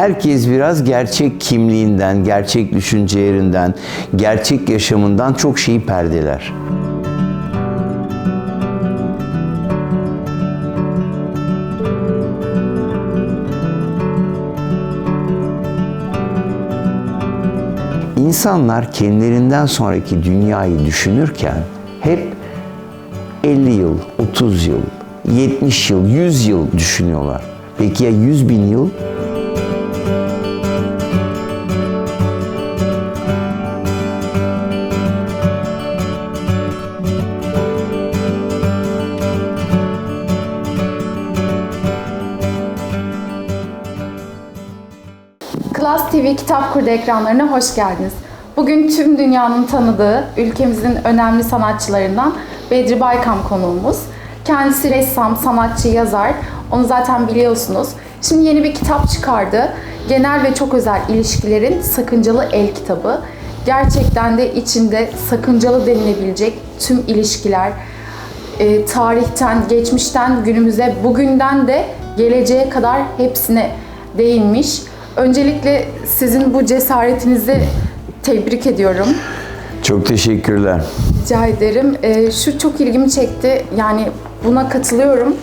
Herkes biraz gerçek kimliğinden, gerçek düşüncelerinden, gerçek yaşamından çok şeyi perdeler. İnsanlar kendilerinden sonraki dünyayı düşünürken hep 50 yıl, 30 yıl, 70 yıl, 100 yıl düşünüyorlar. Peki ya 100 bin yıl? Kurdu ekranlarına hoş geldiniz. Bugün tüm dünyanın tanıdığı ülkemizin önemli sanatçılarından Bedri Baykam konuğumuz. Kendisi ressam, sanatçı, yazar. Onu zaten biliyorsunuz. Şimdi yeni bir kitap çıkardı. Genel ve çok özel ilişkilerin sakıncalı el kitabı. Gerçekten de içinde sakıncalı denilebilecek tüm ilişkiler, e, tarihten, geçmişten günümüze, bugünden de geleceğe kadar hepsine değinmiş. Öncelikle sizin bu cesaretinizi tebrik ediyorum. Çok teşekkürler. Rica ederim. E, şu çok ilgimi çekti. Yani buna katılıyorum.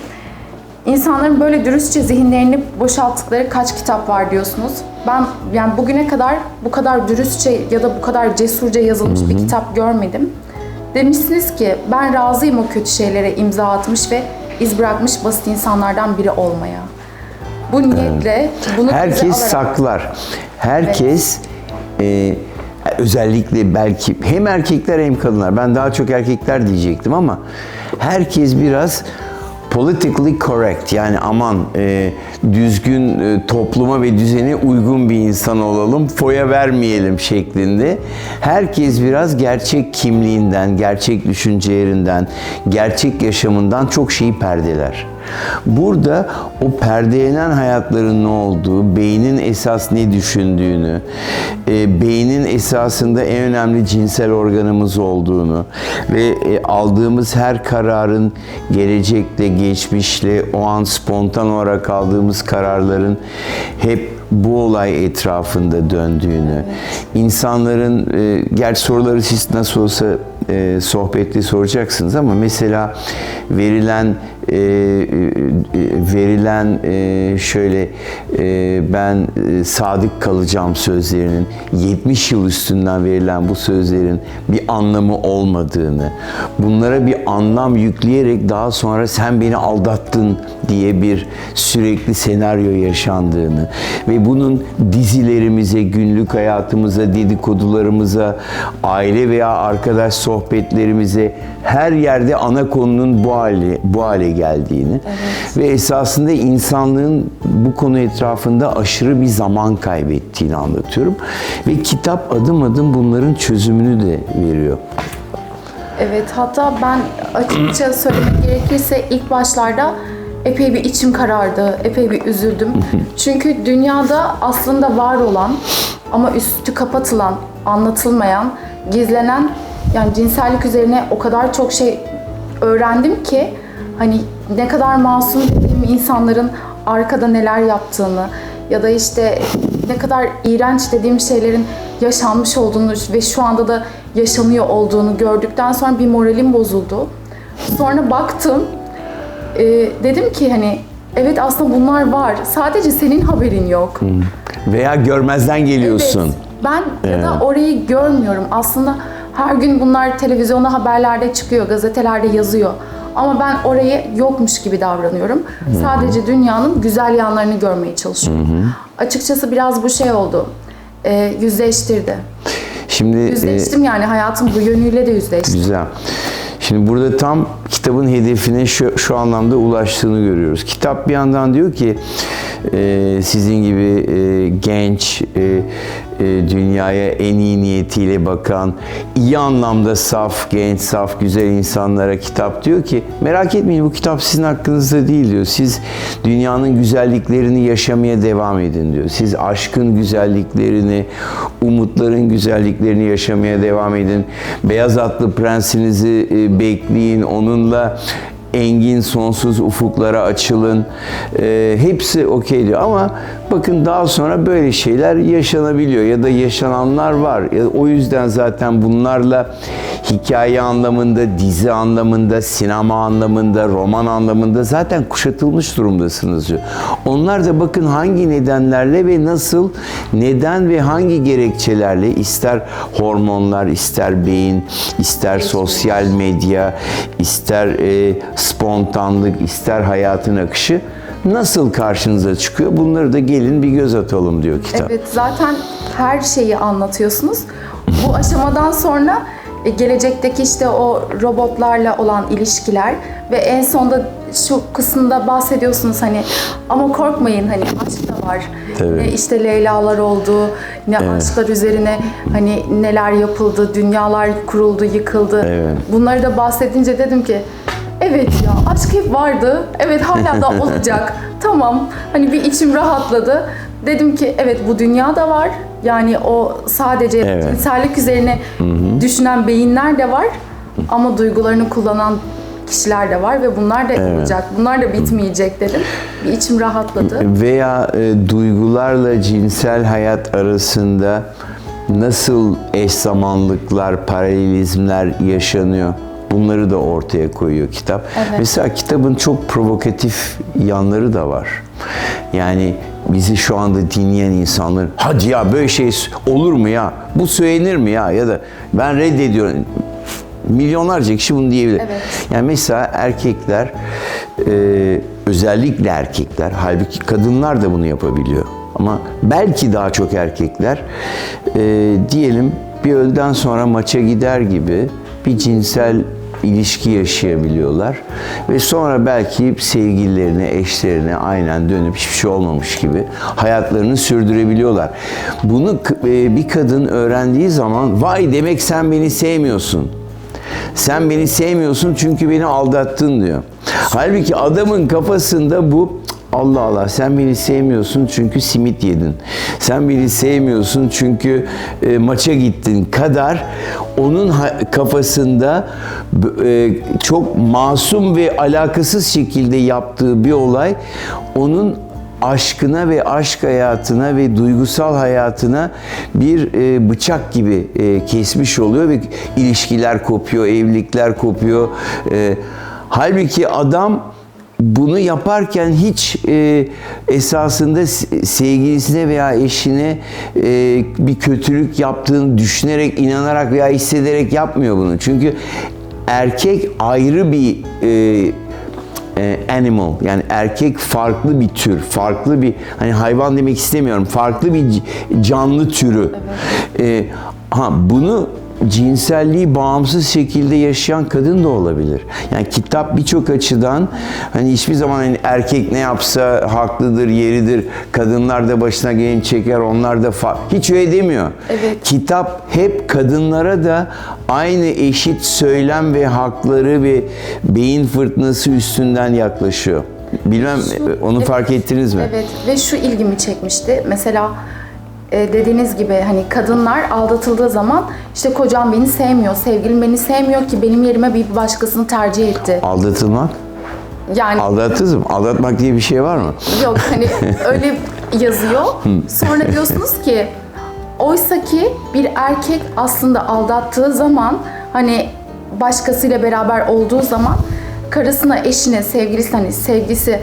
İnsanların böyle dürüstçe zihinlerini boşalttıkları kaç kitap var diyorsunuz. Ben yani bugüne kadar bu kadar dürüstçe ya da bu kadar cesurca yazılmış bir kitap görmedim. Demişsiniz ki ben razıyım o kötü şeylere imza atmış ve iz bırakmış basit insanlardan biri olmaya. Bu niyetle bunu Herkes saklar. Herkes e, özellikle belki hem erkekler hem kadınlar. Ben daha çok erkekler diyecektim ama herkes biraz politically correct yani aman e, düzgün e, topluma ve düzene uygun bir insan olalım, foya vermeyelim şeklinde. Herkes biraz gerçek kimliğinden, gerçek düşüncelerinden, gerçek yaşamından çok şeyi perdeler. Burada o perdeleyen hayatların ne olduğu, beynin esas ne düşündüğünü, e, beynin esasında en önemli cinsel organımız olduğunu ve e, aldığımız her kararın gelecekle, geçmişle, o an spontan olarak aldığımız kararların hep bu olay etrafında döndüğünü, insanların, e, gerçi soruları siz nasıl olsa e, sohbette soracaksınız ama mesela verilen e, e, verilen e, şöyle e, ben e, sadık kalacağım sözlerinin 70 yıl üstünden verilen bu sözlerin bir anlamı olmadığını, bunlara bir anlam yükleyerek daha sonra sen beni aldattın diye bir sürekli senaryo yaşandığını ve bunun dizilerimize, günlük hayatımıza, dedikodularımıza, aile veya arkadaş sohbetlerimize her yerde ana konunun bu hale bu hale geldiğini ve esasında insanlığın bu konu etrafında aşırı bir zaman kaybettiğini anlatıyorum ve kitap adım adım bunların çözümünü de veriyor. Evet hatta ben açıkça söylemek gerekirse ilk başlarda epey bir içim karardı, epey bir üzüldüm. Çünkü dünyada aslında var olan ama üstü kapatılan, anlatılmayan, gizlenen yani cinsellik üzerine o kadar çok şey öğrendim ki hani ne kadar masum dediğim insanların arkada neler yaptığını ya da işte ne kadar iğrenç dediğim şeylerin yaşanmış olduğunu ve şu anda da yaşanıyor olduğunu gördükten sonra bir moralim bozuldu. Sonra baktım e, dedim ki hani evet aslında bunlar var. Sadece senin haberin yok. Veya görmezden geliyorsun. Evet, ben ya da orayı görmüyorum. Aslında her gün bunlar televizyonda haberlerde çıkıyor, gazetelerde yazıyor. Ama ben orayı yokmuş gibi davranıyorum. Sadece dünyanın güzel yanlarını görmeye çalışıyorum. Açıkçası biraz bu şey oldu. E, yüzleştirdi. Şimdi e, Yüzleştim yani hayatım bu yönüyle de yüzleştim. Güzel. Şimdi burada tam kitabın hedefine şu, şu anlamda ulaştığını görüyoruz. Kitap bir yandan diyor ki e, sizin gibi e, genç, e, e, dünyaya en iyi niyetiyle bakan, iyi anlamda saf, genç, saf, güzel insanlara kitap diyor ki merak etmeyin bu kitap sizin hakkınızda değil diyor. Siz dünyanın güzelliklerini yaşamaya devam edin diyor. Siz aşkın güzelliklerini, umutların güzelliklerini yaşamaya devam edin. Beyaz atlı prensinizi e, bekleyin, onunla engin sonsuz ufuklara açılın. E, hepsi okey diyor ama bakın daha sonra böyle şeyler yaşanabiliyor ya da yaşananlar var. Ya o yüzden zaten bunlarla hikaye anlamında, dizi anlamında, sinema anlamında, roman anlamında zaten kuşatılmış durumdasınız diyor. Onlar da bakın hangi nedenlerle ve nasıl, neden ve hangi gerekçelerle ister hormonlar, ister beyin, ister sosyal medya, ister e, spontanlık, ister hayatın akışı nasıl karşınıza çıkıyor? Bunları da gelin bir göz atalım diyor kitap. Evet zaten her şeyi anlatıyorsunuz. Bu aşamadan sonra e, gelecekteki işte o robotlarla olan ilişkiler ve en sonda şu kısımda bahsediyorsunuz hani ama korkmayın hani aşk da var. Tabii. Ne işte Leyla'lar oldu, ne aşklar üzerine hani neler yapıldı, dünyalar kuruldu, yıkıldı. Evet. Bunları da bahsedince dedim ki evet ya aşk hep vardı. Evet hala da olacak. tamam. Hani bir içim rahatladı. Dedim ki evet bu dünya da var. Yani o sadece Evet. cinsellik üzerine düşünen beyinler de var. Ama duygularını kullanan kişiler de var ve bunlar da olacak. Bunlar da bitmeyecek dedim. Bir içim rahatladı. Veya e, duygularla cinsel hayat arasında nasıl eş zamanlıklar, paralelizmler yaşanıyor? Bunları da ortaya koyuyor kitap. Evet. Mesela kitabın çok provokatif yanları da var. Yani bizi şu anda dinleyen insanların hadi ya böyle şey olur mu ya? Bu söylenir mi ya? Ya da ben reddediyorum. Milyonlarca kişi bunu diyebilir. Evet. Yani mesela erkekler, e, özellikle erkekler, halbuki kadınlar da bunu yapabiliyor. Ama belki daha çok erkekler, e, diyelim bir öğleden sonra maça gider gibi bir cinsel ilişki yaşayabiliyorlar. Ve sonra belki sevgililerine, eşlerine aynen dönüp hiçbir şey olmamış gibi hayatlarını sürdürebiliyorlar. Bunu e, bir kadın öğrendiği zaman vay demek sen beni sevmiyorsun. Sen beni sevmiyorsun çünkü beni aldattın diyor. Halbuki adamın kafasında bu Allah Allah sen beni sevmiyorsun çünkü simit yedin. Sen beni sevmiyorsun çünkü e, maça gittin kadar onun kafasında e, çok masum ve alakasız şekilde yaptığı bir olay onun aşkına ve aşk hayatına ve duygusal hayatına bir e, bıçak gibi e, kesmiş oluyor ve ilişkiler kopuyor, evlilikler kopuyor. E, halbuki adam bunu yaparken hiç e, esasında se- sevgilisine veya eşine e, bir kötülük yaptığını düşünerek, inanarak veya hissederek yapmıyor bunu. Çünkü erkek ayrı bir e, e, animal yani erkek farklı bir tür, farklı bir hani hayvan demek istemiyorum, farklı bir canlı türü. E, ha bunu cinselliği bağımsız şekilde yaşayan kadın da olabilir. Yani kitap birçok açıdan hani hiçbir zaman hani erkek ne yapsa haklıdır, yeridir. Kadınlar da başına gelin çeker, onlar da fa- hiç öyle demiyor. Evet. Kitap hep kadınlara da aynı eşit söylem ve hakları ve beyin fırtınası üstünden yaklaşıyor. Bilmem Şu- onu evet, fark ettiniz mi? Evet ve şu ilgimi çekmişti. Mesela e, dediğiniz gibi hani kadınlar aldatıldığı zaman işte kocam beni sevmiyor, sevgilim beni sevmiyor ki benim yerime bir başkasını tercih etti. Aldatılmak? Yani Aldattınız mı? Aldatmak diye bir şey var mı? Yok hani öyle yazıyor. Sonra diyorsunuz ki oysa ki bir erkek aslında aldattığı zaman hani başkasıyla beraber olduğu zaman karısına, eşine, sevgilisine hani sevgisi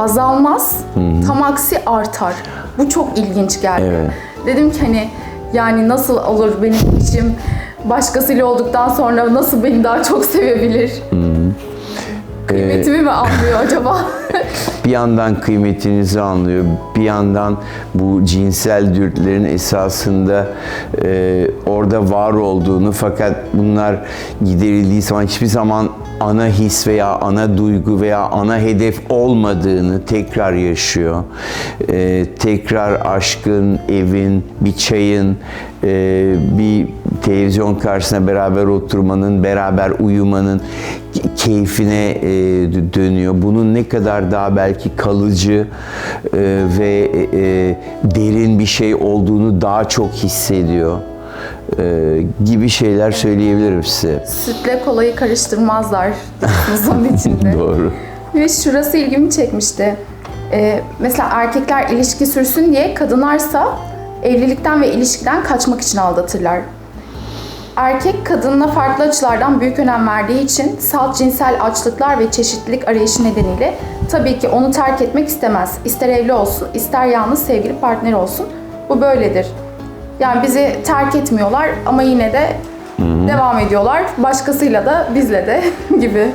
azalmaz. Tam aksi artar. Bu çok ilginç geldi. Evet. Dedim ki hani yani nasıl olur benim eşim başkasıyla olduktan sonra nasıl beni daha çok sevebilir? Kıymetimi mi anlıyor acaba? bir yandan kıymetinizi anlıyor, bir yandan bu cinsel dürtülerin esasında e, orada var olduğunu fakat bunlar giderildiği zaman hiçbir zaman ana his veya ana duygu veya ana hedef olmadığını tekrar yaşıyor. E, tekrar aşkın, evin, bir çayın, e, bir televizyon karşısına beraber oturmanın, beraber uyumanın keyfine e, dö- dönüyor. Bunun ne kadar daha belki kalıcı e, ve e, derin bir şey olduğunu daha çok hissediyor. E, gibi şeyler söyleyebilirim size. Sütle kolayı karıştırmazlar onun içinde. Doğru. Ve şurası ilgimi çekmişti. Ee, mesela erkekler ilişki sürsün diye kadınlarsa evlilikten ve ilişkiden kaçmak için aldatırlar. Erkek kadınına farklı açılardan büyük önem verdiği için salt cinsel açlıklar ve çeşitlilik arayışı nedeniyle tabii ki onu terk etmek istemez. İster evli olsun, ister yalnız sevgili partner olsun. Bu böyledir. Yani bizi terk etmiyorlar ama yine de devam ediyorlar. Başkasıyla da bizle de gibi.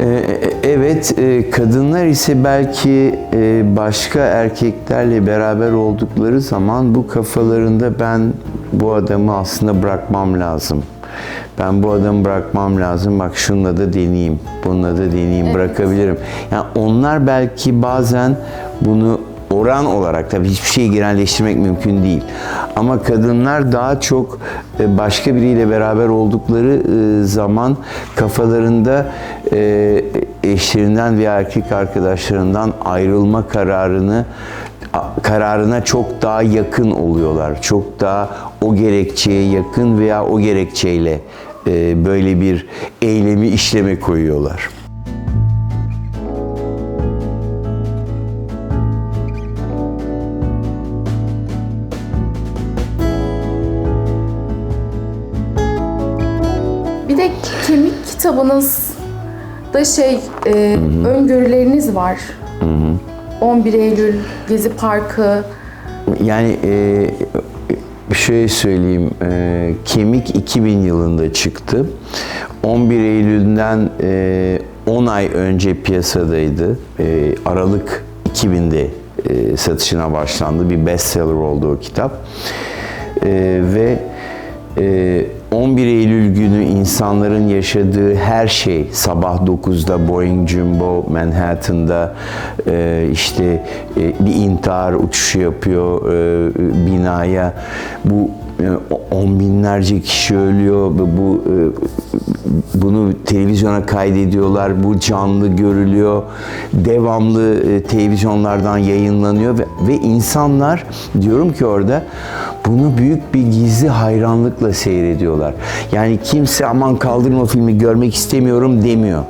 Ee, Evet, e, kadınlar ise belki e, başka erkeklerle beraber oldukları zaman bu kafalarında ben bu adamı aslında bırakmam lazım. Ben bu adamı bırakmam lazım. Bak şununla da deneyeyim, bununla da deneyeyim, bırakabilirim. Yani onlar belki bazen bunu oran olarak tabii hiçbir şeyi genelleştirmek mümkün değil. Ama kadınlar daha çok e, başka biriyle beraber oldukları e, zaman kafalarında e, eşlerinden veya erkek arkadaşlarından ayrılma kararını kararına çok daha yakın oluyorlar. Çok daha o gerekçeye yakın veya o gerekçeyle böyle bir eylemi işleme koyuyorlar. Kemik kitabınızda şey e, öngörüleriniz var. 11 Eylül Gezi Parkı. Yani e, şöyle söyleyeyim, e, Kemik 2000 yılında çıktı. 11 Eylül'den e, 10 ay önce piyasadaydı. E, Aralık 2000'de e, satışına başlandı. Bir bestseller oldu o kitap. E, ve e, 11 Eylül günü insanların yaşadığı her şey sabah 9'da Boeing Jumbo Manhattan'da e, işte e, bir intihar uçuşu yapıyor e, binaya. Bu e, on binlerce kişi ölüyor. Bu e, bunu televizyona kaydediyorlar bu canlı görülüyor devamlı e, televizyonlardan yayınlanıyor ve, ve insanlar diyorum ki orada bunu büyük bir gizli hayranlıkla seyrediyorlar. Yani kimse aman kaldırın o filmi görmek istemiyorum demiyor.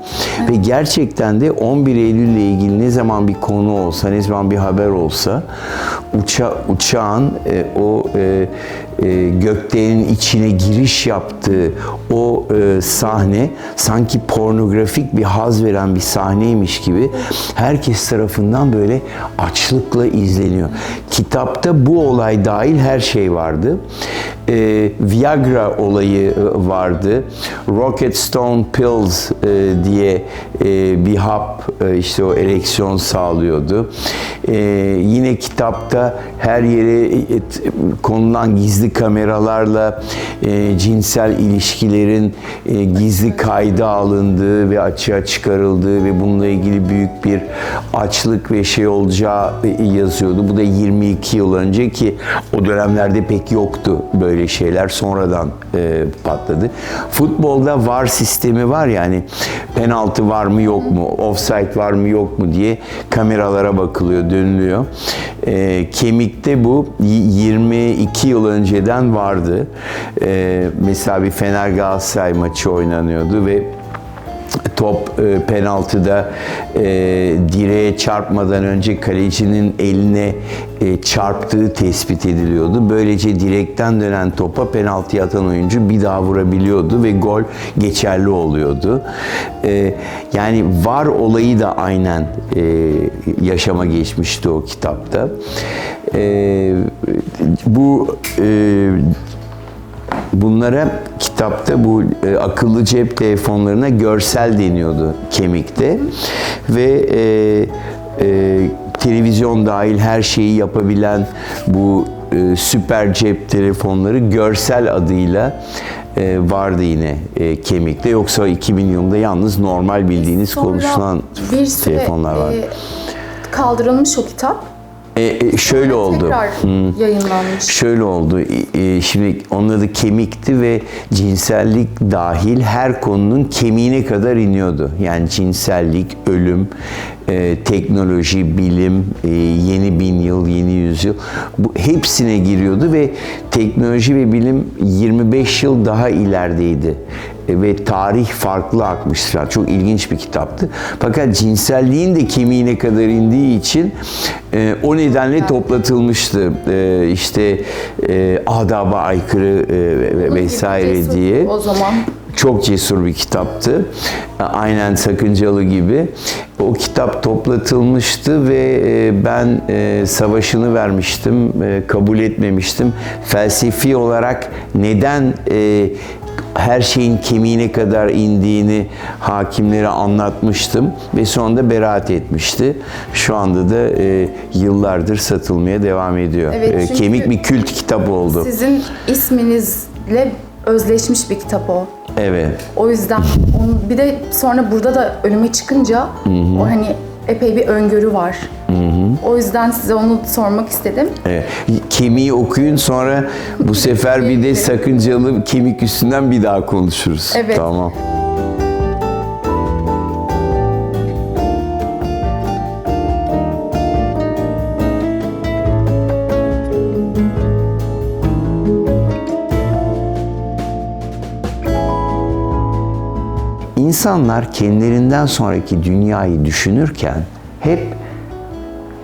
Ve gerçekten de 11 Eylül ile ilgili ne zaman bir konu olsa, ne zaman bir haber olsa uça, uçağın e, o e, e, gökdelenin içine giriş yaptığı o e, sahne sanki pornografik bir haz veren bir sahneymiş gibi herkes tarafından böyle açlıkla izleniyor. Kitapta bu olay dahil her şey vardı. E, Viagra olayı e, vardı. Rocket Stone Pills e, diye e, bir hap e, işte o ereksiyon sağlıyordu. E, yine kitapta her yere e, t- konulan gizli kameralarla e, cinsel ilişkilerin e, gizli kayda alındığı ve açığa çıkarıldığı ve bununla ilgili büyük bir açlık ve şey olacağı e, yazıyordu. Bu da 22 yıl önce ki o dönemlerde pek yoktu böyle şeyler. Sonradan e, patladı. Futbolda VAR sistemi var yani penaltı var mı yok mu, offside var mı yok mu diye kameralara bakılıyor, dönülüyor. E, kemikte bu y- 22 yıl önceden vardı. E, mesela bir Fener Galatasaray maçı oynanıyordu ve top e, penaltıda e, direğe çarpmadan önce kalecinin eline e, çarptığı tespit ediliyordu. Böylece direkten dönen topa penaltı atan oyuncu bir daha vurabiliyordu ve gol geçerli oluyordu. E, yani var olayı da aynen e, yaşama geçmişti o kitapta. E, bu e, Bunlara kitapta bu e, akıllı cep telefonlarına görsel deniyordu kemikte ve e, e, televizyon dahil her şeyi yapabilen bu e, süper cep telefonları görsel adıyla e, vardı yine e, kemikte. Yoksa 2000 yılında yalnız normal bildiğiniz Sonra konuşulan bir süre telefonlar var. e, kaldırılmış o kitap. E, e, şöyle oldu. Tekrar yayınlanmış. Şöyle oldu. e, Şimdi onun adı kemikti ve cinsellik dahil her konunun kemiğine kadar iniyordu. Yani cinsellik, ölüm, e, teknoloji, bilim, e, yeni bin yıl, yeni yüzyıl bu hepsine giriyordu ve teknoloji ve bilim 25 yıl daha ilerideydi. E, ve tarih farklı akmıştı. falan. Çok ilginç bir kitaptı. Fakat cinselliğin de kemiğine kadar indiği için e, o nedenle toplatılmıştı. E, işte e, adaba aykırı e, ve- vesaire diye. O zaman Çok cesur bir kitaptı. Aynen sakıncalı gibi. O kitap toplatılmıştı ve e, ben e, savaşını vermiştim, e, kabul etmemiştim. Felsefi olarak neden her şeyin kemiğine kadar indiğini hakimlere anlatmıştım ve sonunda beraat etmişti. Şu anda da e, yıllardır satılmaya devam ediyor. Evet, E, Kemik bir kült kitap oldu. sizin isminizle özleşmiş bir kitap o. Evet. O yüzden onu, bir de sonra burada da önüme çıkınca o hani epey bir öngörü var. O yüzden size onu sormak istedim. Evet. Kemiği okuyun sonra bu sefer bir de sakıncalı kemik üstünden bir daha konuşuruz. Evet. Tamam. İnsanlar kendilerinden sonraki dünyayı düşünürken hep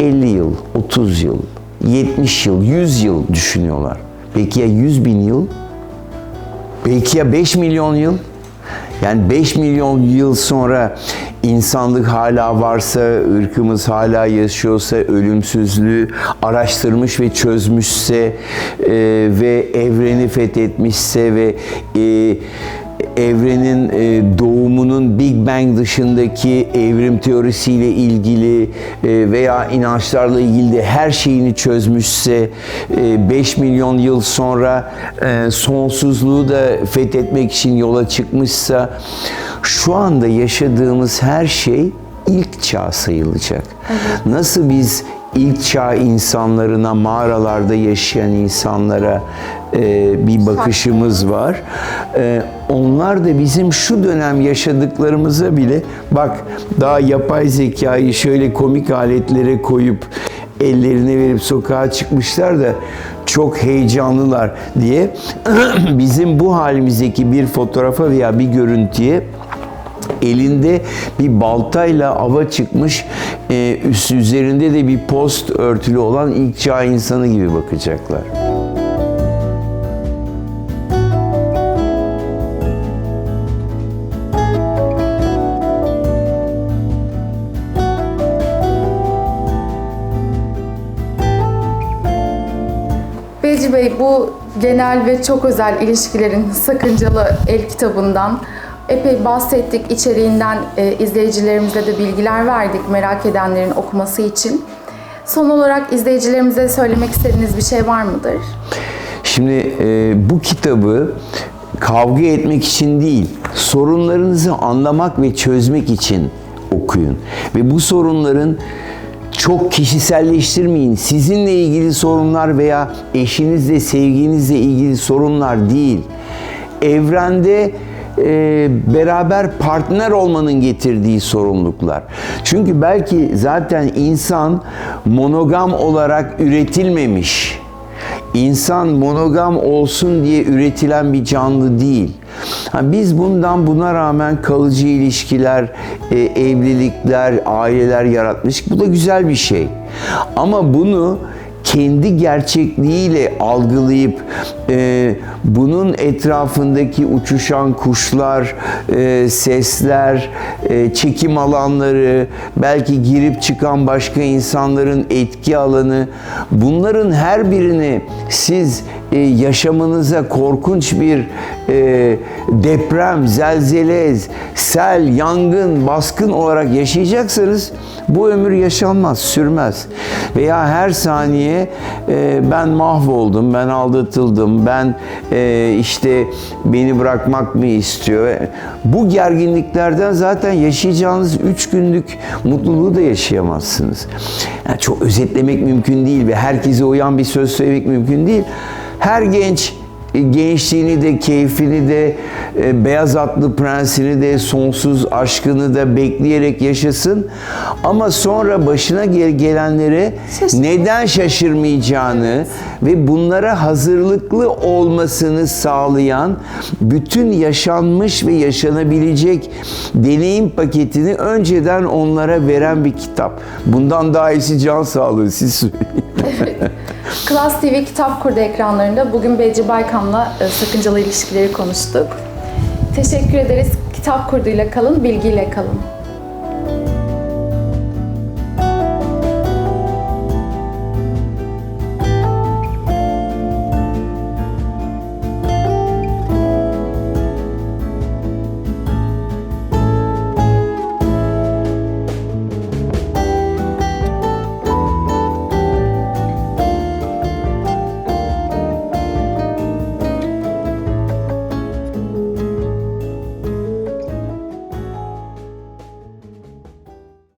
50 yıl, 30 yıl, 70 yıl, 100 yıl düşünüyorlar. Peki ya 100 bin yıl? Belki ya 5 milyon yıl? Yani 5 milyon yıl sonra insanlık hala varsa, ırkımız hala yaşıyorsa, ölümsüzlüğü araştırmış ve çözmüşse e, ve evreni fethetmişse ve e, evrenin e, doğumunun Big Bang dışındaki evrim teorisiyle ilgili e, veya inançlarla ilgili de her şeyini çözmüşse e, 5 milyon yıl sonra e, sonsuzluğu da fethetmek için yola çıkmışsa şu anda yaşadığımız her şey ilk çağ sayılacak. Nasıl biz ilk çağ insanlarına, mağaralarda yaşayan insanlara e, bir bakışımız var. E, onlar da bizim şu dönem yaşadıklarımıza bile bak daha yapay zekayı şöyle komik aletlere koyup ellerine verip sokağa çıkmışlar da çok heyecanlılar diye bizim bu halimizdeki bir fotoğrafa veya bir görüntüye elinde bir baltayla ava çıkmış, e, üzerinde de bir post örtülü olan ilk çağ insanı gibi bakacaklar. Beyci Bey bu genel ve çok özel ilişkilerin sakıncalı el kitabından epey bahsettik. İçeriğinden e, izleyicilerimize de bilgiler verdik merak edenlerin okuması için. Son olarak izleyicilerimize söylemek istediğiniz bir şey var mıdır? Şimdi e, bu kitabı kavga etmek için değil, sorunlarınızı anlamak ve çözmek için okuyun. Ve bu sorunların çok kişiselleştirmeyin. Sizinle ilgili sorunlar veya eşinizle, sevginizle ilgili sorunlar değil. Evrende e, beraber partner olmanın getirdiği sorumluluklar. Çünkü belki zaten insan monogam olarak üretilmemiş. İnsan monogam olsun diye üretilen bir canlı değil. Biz bundan buna rağmen kalıcı ilişkiler, e, evlilikler, aileler yaratmış. Bu da güzel bir şey. Ama bunu kendi gerçekliğiyle algılayıp e, bunun etrafındaki uçuşan kuşlar, e, sesler, e, çekim alanları, belki girip çıkan başka insanların etki alanı, bunların her birini siz e, yaşamınıza korkunç bir e, deprem, zelzele, sel, yangın, baskın olarak yaşayacaksanız bu ömür yaşanmaz, sürmez. Veya her saniye e, ben mahvoldum, ben aldatıldım, ben e, işte beni bırakmak mı istiyor? Bu gerginliklerden zaten yaşayacağınız üç günlük mutluluğu da yaşayamazsınız. Yani çok özetlemek mümkün değil ve herkese uyan bir söz söylemek mümkün değil. Her genç gençliğini de, keyfini de, e, beyaz atlı prensini de, sonsuz aşkını da bekleyerek yaşasın. Ama sonra başına gel- gelenlere neden şaşırmayacağını ve bunlara hazırlıklı olmasını sağlayan bütün yaşanmış ve yaşanabilecek deneyim paketini önceden onlara veren bir kitap. Bundan daha iyisi can sağlığı siz söyleyin. Klas TV Kitap Kurdu ekranlarında bugün Beci Baykam'la e, sakıncalı ilişkileri konuştuk. Teşekkür ederiz. Kitap Kurdu'yla kalın, bilgiyle kalın.